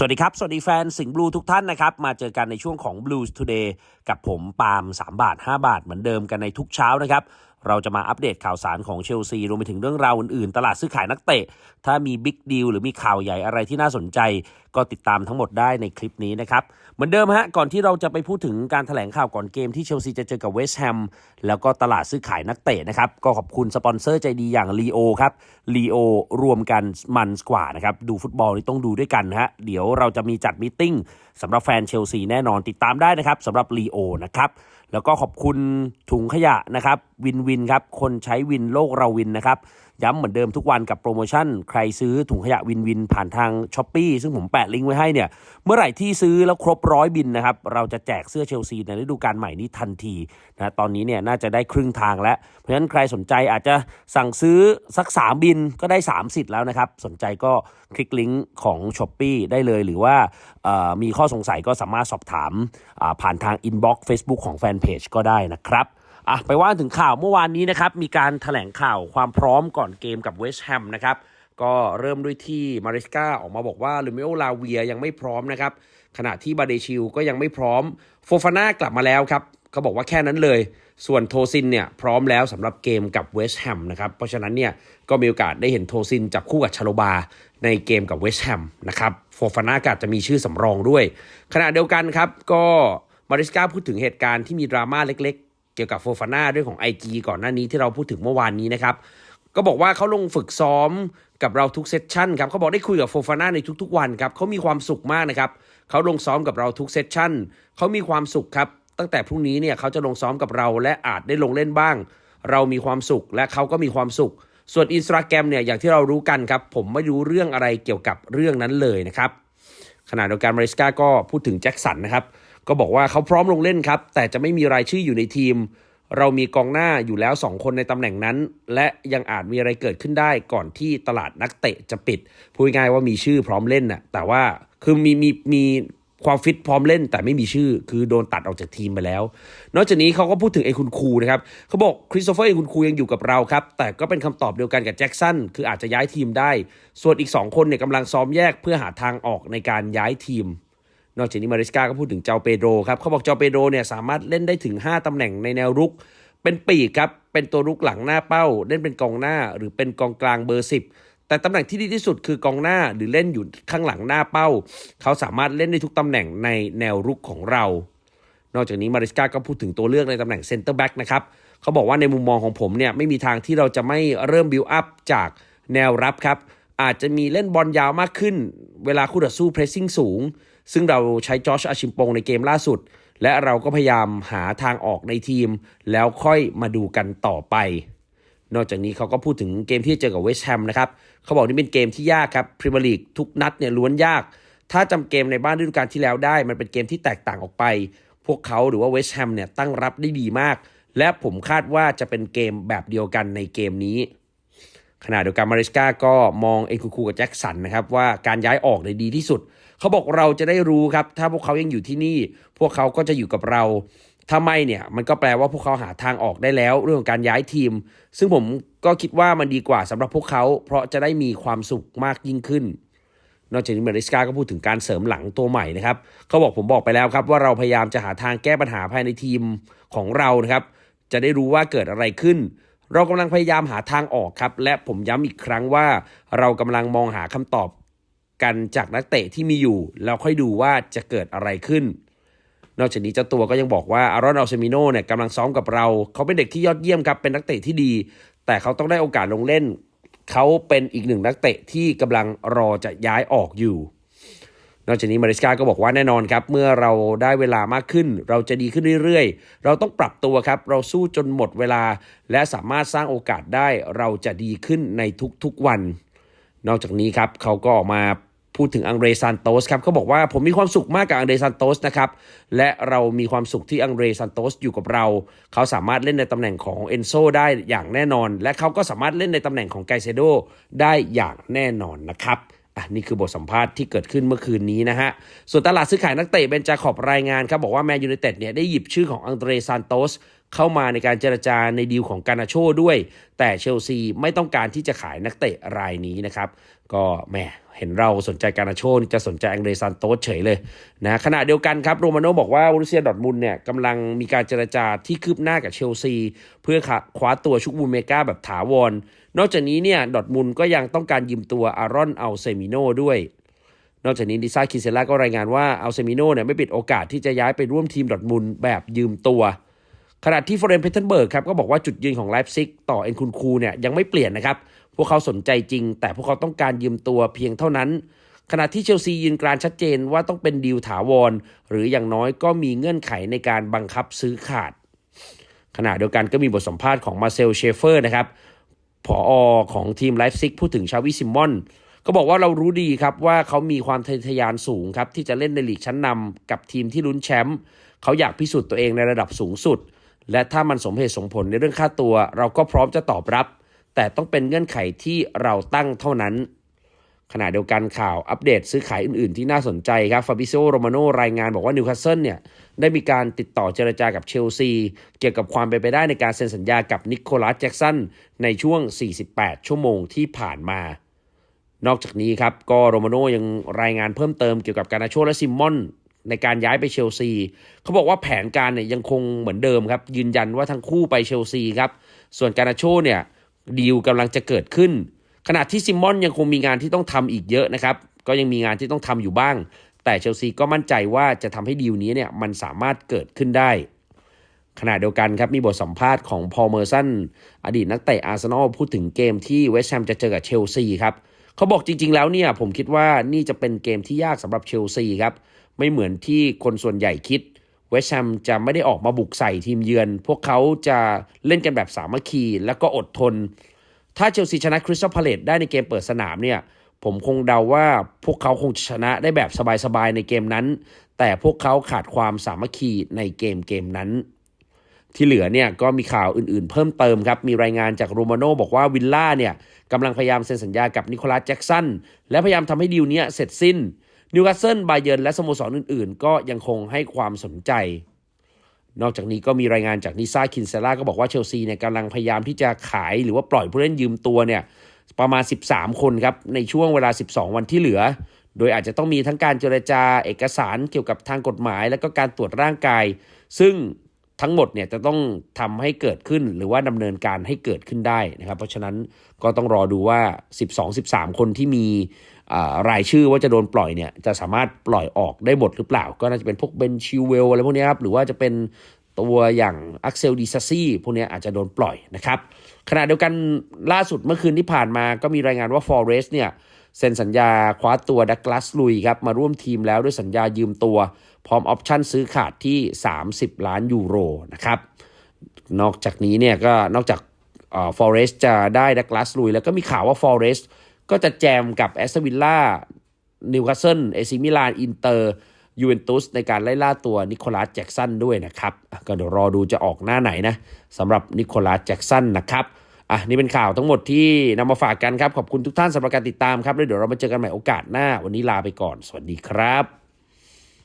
สวัสดีครับ สวัสดีแฟนสิงห์บลูทุกท่านนะครับ มาเจอกันในช่วงของ Blues Today กับผมปาล์ม3 บาท 5 บาทเหมือนเดิมกันในทุกเช้านะครับ เราจะมาอัปเดตข่าวสารของเชลซีรวมไปถึงเรื่องราวอื่นๆ ตลาดซื้อขายนักเตะ ถ้ามีบิ๊กดีลหรือมีข่าวใหญ่อะไรที่น่าสนใจ ก็ติดตามทั้งหมดได้ในคลิปนี้นะครับ เหมือนเดิมฮะ ก่อนที่เราจะไปพูดถึงการถแถลงข่าวก่อนเกมที่เชลซีจะเจอกับเวสต์แฮมแล้วก็ตลาดซื้อขายนักเตะนะครับ ก็ขอบคุณสปอนเซอร์ใจดีอย่างลีโอครับลีโอรวมกันมันกว่านะครับ ดูฟุตบอลนี่ต้องดูด้วยกันฮะ เดี๋ยวเราจะมีจัดมตติ팅สำหรับแฟนเชลซีแน่นอนติดตามได้นะครับสำหรับลีโอนะครับแล้วก็ขอบคุณถุงขยะนะครับวินวินครับคนใช้วินโลกเราวินนะครับ ย้ำเหมือนเดิมทุกวันกับโปรโมชั่น ใครซื้อถุงขยะวินวินผ่านทางช้อปปีซึ่งผมแปะลิงก์ไว้ให้เนี่ย เมื่อไหร่ที่ซื้อแล้วครบร้อยบินนะครับ เราจะแจกเสื้อเชลซีในฤดูกาลใหม่นี้ทันทีนะตอนนี้เนี่ยน่าจะได้ครึ่งทางแล้ว เพราะฉะนั้นใครสนใจอาจจะสั่งซื้อสัก 3 บินก็ได้ 3 สิทธิ์แล้วนะครับ สนใจก็คลิกลิงก์ของช้อปปีได้เลยหรือว่ามีข้อสงสัยก็สามารถสอบถามผ่านทางอินบ็อกซ์เฟซบุ๊กของแฟนเพจก็ได้นะครับ อะไปว่าถึงข่าวเมื่อวานนี้นะครับ มีการถแถลงข่าวความพร้อมก่อนเกมกับเวสต์แฮมนะครับ ก็เริ่มด้วยที่มาริสกาออกมาบอกว่าลูเมโอลาเวียยังไม่พร้อมนะครับ ขณะที่บาเดชิลก็ยังไม่พร้อม โฟฟาน่ากลับมาแล้วครับเขาบอกว่าแค่นั้นเลย ส่วนโทซินเนี่ยพร้อมแล้วสำหรับเกมกับเวสต์แฮมนะครับ เพราะฉะนั้นเนี่ยก็มีโอกาสได้เห็นโทซินจับคู่กับชาโลบาในเกมกับเวสต์แฮมนะครับ โฟฟาน่ากาจะมีชื่อสำรองด้วย ขณะเดียวกันครับก็มาริสกาพูดถึงเหตุการณ์ที่มีดราม่าเล็ก เกี่ยวกับโฟฟาน่าเรื่องของ IG ก่อนหน้านี้ที่เราพูดถึงเมื่อวานนี้นะครับ ก็บอกว่าเขาลงฝึกซ้อมกับเราทุกเซสชั่นครับเขาบอกได้คุยกับโฟฟาน่าในทุกๆวันครับเขามีความสุขมากนะครับเขาลงซ้อมกับเราทุกเซสชั่นเขามีความสุขครับตั้งแต่พรุ่งนี้เนี่ยเขาจะลงซ้อมกับเราและอาจได้ลงเล่นบ้าง เรามีความสุขและเขาก็มีความสุข ส่วนอินสตาแกรมเนี่ยอย่างที่เรารู้กันครับผมไม่รู้เรื่องอะไรเกี่ยวกับเรื่องนั้นเลยนะครับขณะเดียวกันมาริสกาก็พูดถึงแจ็คสันนะครับ ก็บอกว่าเขาพร้อมลงเล่นครับ แต่จะไม่มีรายชื่ออยู่ในทีม เรามีกองหน้าอยู่แล้ว 2 คนในตำแหน่งนั้น และยังอาจมีอะไรเกิดขึ้นได้ก่อนที่ตลาดนักเตะจะปิด พูดง่ายว่ามีชื่อพร้อมเล่นน่ะแต่ว่าคือมีมีมีความฟิตพร้อมเล่นแต่ไม่มีชื่อ คือโดนตัดออกจากทีมไปแล้ว นอกจากนี้เขาก็พูดถึงไอ้คุณครูนะครับเขาบอกคริสโตเฟอร์ไอ้คุณครูยังอยู่กับเราครับ แต่ก็เป็นคำตอบเดียวกันกับแจ็คสันคืออาจจะย้ายทีมได้ ส่วนอีก 2 คนเนี่ยกำลังซ้อมแยกเพื่อหาทางออกในการย้ายทีม นอกจากนี้มาริสกาก็พูดถึงเจ้าเปโดรครับเขาบอกเจ้าเปโดรเนี่ยสามารถเล่นได้ถึง 5 ตำแหน่งในแนวรุก เป็นปีกครับเป็นตัวรุกหลังหน้าเป้า เล่นเป็นกองหน้าหรือเป็นกองกลางเบอร์ 10 แต่ตำแหน่งที่ดีที่สุดคือกองหน้าหรือเล่นอยู่ข้างหลังหน้าเป้า เขาสามารถเล่นได้ทุกตำแหน่งในแนวรุกของเรา นอกจากนี้มาริสกาก็พูดถึงตัวเลือกในตำแหน่งเซนเตอร์แบ็กนะครับเขาบอกว่าในมุมมองของผมเนี่ยไม่มีทางที่เราจะไม่เริ่มบิวอัพจากแนวรับครับอาจจะมีเล่นบอลยาวมากขึ้น เวลาคู่ต่อสู้เพรสซิ่งสูง ซึ่งเราใช้จอชอาชิมปงในเกมล่าสุด และเราก็พยายามหาทางออกในทีม แล้วค่อยมาดูกันต่อไป นอกจากนี้เขาก็พูดถึงเกมที่เจอกับเวสต์แฮมนะครับเขาบอกนี่เป็นเกมที่ยากครับพรีเมียร์ลีกทุกนัดเนี่ยล้วนยาก ถ้าจำเกมในบ้านฤดูกาลที่แล้วได้ มันเป็นเกมที่แตกต่างออกไป พวกเขาหรือว่าเวสต์แฮมเนี่ยตั้งรับได้ดีมาก และผมคาดว่าจะเป็นเกมแบบเดียวกันในเกมนี้ขณะเดียวกันมาริสกาก็มองเอ็นคูคูกับแจ็คสันนะครับว่าการย้ายออกในดีที่สุด เขาบอกเราจะได้รู้ครับ ถ้าพวกเขายังอยู่ที่นี่ พวกเขาก็จะอยู่กับเราถ้าไม่เนี่ยมันก็แปลว่าพวกเขาหาทางออกได้แล้ว เรื่องของการย้ายทีม ซึ่งผมก็คิดว่ามันดีกว่าสำหรับพวกเขา เพราะจะได้มีความสุขมากยิ่งขึ้น นอกจากนี้เมริสกาก็พูดถึงการเสริมหลังตัวใหม่นะครับเขาบอกผมบอกไปแล้วครับว่าเราพยายามจะหาทางแก้ปัญหาภายในทีมของเรานะครับ จะได้รู้ว่าเกิดอะไรขึ้น เรากำลังพยายามหาทางออกครับ และผมย้ำอีกครั้งว่า เรากำลังมองหาคำตอบ กันจากนักเตะที่มีอยู่ แล้วค่อยดูว่าจะเกิดอะไรขึ้น นอกจากนี้เจ้าตัวก็ยังบอกว่าอารอนอัลเซมิโนเนี่ยกำลังซ้อมกับเรา เขาเป็นเด็กที่ยอดเยี่ยมครับเป็นนักเตะที่ดี แต่เขาต้องได้โอกาสลงเล่น เขาเป็นอีกหนึ่งนักเตะที่กำลังรอจะย้ายออกอยู่นอกจากนี้มาริสกาก็บอกว่าแน่นอนครับ เมื่อเราได้เวลามากขึ้น เราจะดีขึ้นเรื่อยๆ เราต้องปรับตัวครับ เราสู้จนหมดเวลา และสามารถสร้างโอกาสได้เราจะดีขึ้นในทุกๆวัน นอกจากนี้ครับเขาก็ออกมา พูดถึงอังเรซานโตสครับเขาบอกว่าผมมีความสุขมากกับอังเรซานโตสนะครับและเรามีความสุขที่อังเรซานโตสอยู่กับเรา เขาสามารถเล่นในตำแหน่งของเอนโซได้อย่างแน่นอน และเขาก็สามารถเล่นในตำแหน่งของไกเซโดได้อย่างแน่นอนนะครับอะนี่คือบทสัมภาษณ์ที่เกิดขึ้นเมื่อคืนนี้นะฮะ ส่วนตลาดซื้อขายนักเตะเบนจาขอบรายงานครับบอกว่าแมนยูไนเต็ดเนี่ยได้หยิบชื่อของอังเดรซานโตสเข้ามาในการเจรจาในดีลของกานาโชด้วย แต่เชลซีไม่ต้องการที่จะขายนักเตะรายนี้นะครับ ก็แหม เห็นเราสนใจการาโชนี่จะสนใจอังเดรซานโตสเฉยเลยนะขณะเดียวกันครับโรมาโน่บอกว่าบรูเซียดอทมุนเนี่ยกำลังมีการเจรจาที่คืบหน้ากับเชลซี เพื่อคว้าตัวชุกบูเมกาแบบถาวร นอกจากนี้เนี่ยดอทมุนก็ยังต้องการยืมตัวอารอนอัลเซมิโนด้วยนอกจากนี้ดิซ่าคิเซล่าก็รายงานว่าอัลเซมิโนเนี่ยไม่ปิดโอกาสที่จะย้ายไปร่วมทีมดอทมุนแบบยืมตัวขณะที่ฟอร์เรนเพเทนเบิร์กครับก็บอกว่าจุดยืนของไลฟ์ซิกต่อเอ็นคุนคูเนี่ยยังไม่เปลี่ยนนะครับ พวกเขาสนใจจริง แต่พวกเขาต้องการยืมตัวเพียงเท่านั้น ขณะที่เชลซียืนกรานชัดเจนว่าต้องเป็นดีลถาวร หรืออย่างน้อยก็มีเงื่อนไขในการบังคับซื้อขาด ขณะเดียวกันก็มีบทสัมภาษณ์ของมาเซลเชฟเฟอร์นะครับผออของทีมไลฟ์ซิกพูดถึงชาวิซิมอนก็บอกว่าเรารู้ดีครับว่าเขามีความทะทะยานสูงครับที่จะเล่นในลีกชั้นนำกับทีมที่ลุ้นแชมป์เขาอยากพิสูจน์ตัวเองในระดับสูงสุด และถ้ามันสมเหตุสมผลในเรื่องค่าตัว เราก็พร้อมจะตอบรับ แต่ต้องเป็นเงื่อนไขที่เราตั้งเท่านั้น ขณะเดียวกันข่าวอัปเดตซื้อขายอื่น ๆ ที่น่าสนใจครับฟาบิโซโรมาโนรายงานบอกว่านิวคาสเซิลเนี่ยได้มีการติดต่อเจรจากับเชลซี เกี่ยวกับความเป็นไปได้ในการเซ็นสัญญากับนิโคลัสแจ็กสันในช่วง 48 ชั่วโมงที่ผ่านมานอกจากนี้ครับก็โรมาโนยังรายงานเพิ่มเติมเกี่ยวกับการนาโชและซิมมอนในการย้ายไปเชลซี เขาบอกว่าแผนการเนี่ยยังคงเหมือนเดิมครับ ยืนยันว่าทั้งคู่ไปเชลซีครับ ส่วนการนาโชเนี่ย ดีลกำลังจะเกิดขึ้น ขณะที่ซิมมอนยังคงมีงานที่ต้องทำอีกเยอะนะครับ ก็ยังมีงานที่ต้องทำอยู่บ้าง แต่เชลซีก็มั่นใจว่าจะทำให้ดีลนี้เนี่ยมันสามารถเกิดขึ้นได้ ขณะเดียวกันครับมีบทสัมภาษณ์ของพอลเมอร์สันอดีตนักเตะอาร์เซนอลพูดถึงเกมที่เวสต์แฮมจะเจอกับเชลซีครับเขาบอกจริง ๆ แล้วเนี่ยผมคิดว่านี่จะเป็นเกมที่ยากสำหรับเชลซีครับไม่เหมือนที่คนส่วนใหญ่คิดเเวสต์แฮมจะไม่ได้ออกมาบุกใส่ทีมเยือน พวกเขาจะเล่นกันแบบสามัคคี แล้วก็อดทน ถ้าเชลซีชนะคริสตัลพาเลตได้ในเกมเปิดสนามเนี่ย ผมคงเดาว่าพวกเขาคงชนะได้แบบสบายๆในเกมนั้น แต่พวกเขาขาดความสามัคคีในเกมเกมนั้น ที่เหลือเนี่ยก็มีข่าวอื่นๆ เพิ่มเติมครับ มีรายงานจากโรมาโน่บอกว่าวิลล่าเนี่ยกำลังพยายามเซ็นสัญญากับนิโคลัสแจ็กสันและพยายามทำให้ดีลเนี้ยเสร็จสิ้น นิวคาสเซิลไบเยร์นและสโมสรอื่น ๆ ก็ยังคงให้ความสนใจ นอกจากนี้ก็มีรายงานจากนิซ่าคินเซล่าก็บอกว่าเชลซีเนี่ยกำลังพยายามที่จะขายหรือว่าปล่อยผู้เล่นยืมตัวเนี่ยประมาณ 13 คนครับ ในช่วงเวลา 12 วันที่เหลือ โดยอาจจะต้องมีทั้งการเจรจาเอกสารเกี่ยวกับทางกฎหมาย และก็การตรวจร่างกาย ซึ่งทั้งหมดเนี่ยจะต้องทำให้เกิดขึ้นหรือว่าดำเนินการให้เกิดขึ้นได้นะครับ เพราะฉะนั้นก็ต้องรอดูว่า 12-13 คนที่มี รายชื่อว่าจะโดนปล่อยเนี่ยจะสามารถปล่อยออกได้หมดหรือเปล่า ก็น่าจะเป็นพวกเบนชิวเวลอะไรพวกนี้ครับหรือว่าจะเป็นตัวอย่างอักเซลดีซัซี่พวกนี้อาจจะโดนปล่อยนะครับขณะเดียวกันล่าสุดเมื่อคืนที่ผ่านมาก็มีรายงานว่าฟอเรสเนี่ยเซ็นสัญญาคว้าตัวดักลาสลุยครับมาร่วมทีมแล้วด้วยสัญญายืมตัว พร้อมออปชั่นซื้อขาดที่ 30 ล้านยูโรนะครับนอกจากนี้เนี่ยก็นอกจากฟอเรสจะได้ดักลาสลุยแล้วก็มีข่าวว่าฟอเรส ก็จะแจมกับแอสตันวิลล่านิวคาสเซิลเอซิมิลานอินเตอร์ยูเวนตุสในการไล่ล่าตัวนิโคลัสแจ็กสันด้วยนะครับ ก็เดี๋ยวรอดูจะออกหน้าไหนนะสำหรับนิโคลัสแจ็กสันนะครับอะนี่เป็นข่าวทั้งหมดที่นำมาฝากกันครับ ขอบคุณทุกท่านสำหรับการติดตามครับแล้วเดี๋ยวเรามาเจอกันใหม่โอกาสหน้า วันนี้ลาไปก่อน สวัสดีครับ